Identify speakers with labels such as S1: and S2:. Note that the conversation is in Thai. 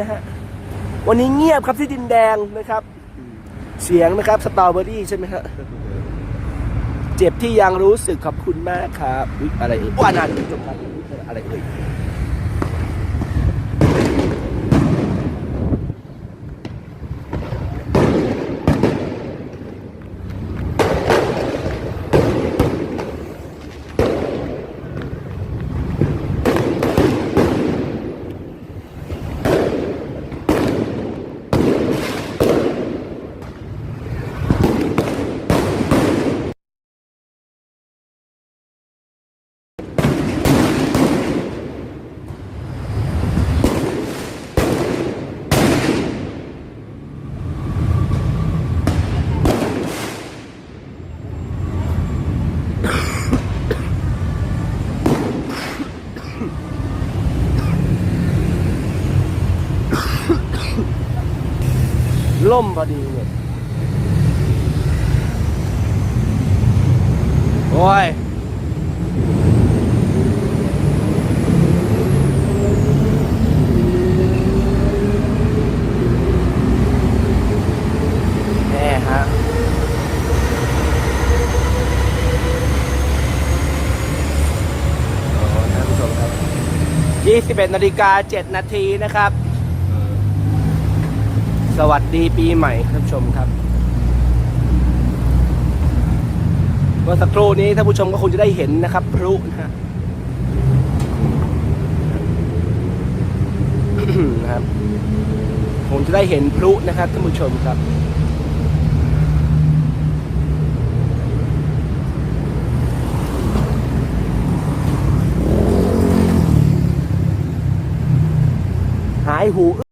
S1: นะฮะวันนี้เงียบครับที่ดินแดงนะครับ เสียงนะครับสตรอเบอรี่ใช่ไหมฮะเจ็บที่ยังรู้สึกขอบคุณมากครับอุ๊ยอะไรเอ่ยว่านาจะจบครับอะไรเอ่ย ล่มพอดีเนี่ยโอ้ยแน่ฮะโอ้ท่านผู้ชมครับ21นาฬิกา7นาทีนะครับ สวัสดีปีใหม่ท่านผู้ชมครับ เมื่อสักครู่นี้ท่านผู้ชมก็คงจะได้เห็นนะครับพลุนะฮะนะครับคงจะได้เห็นพลุนะครับท่านผู้ชมครับหายหู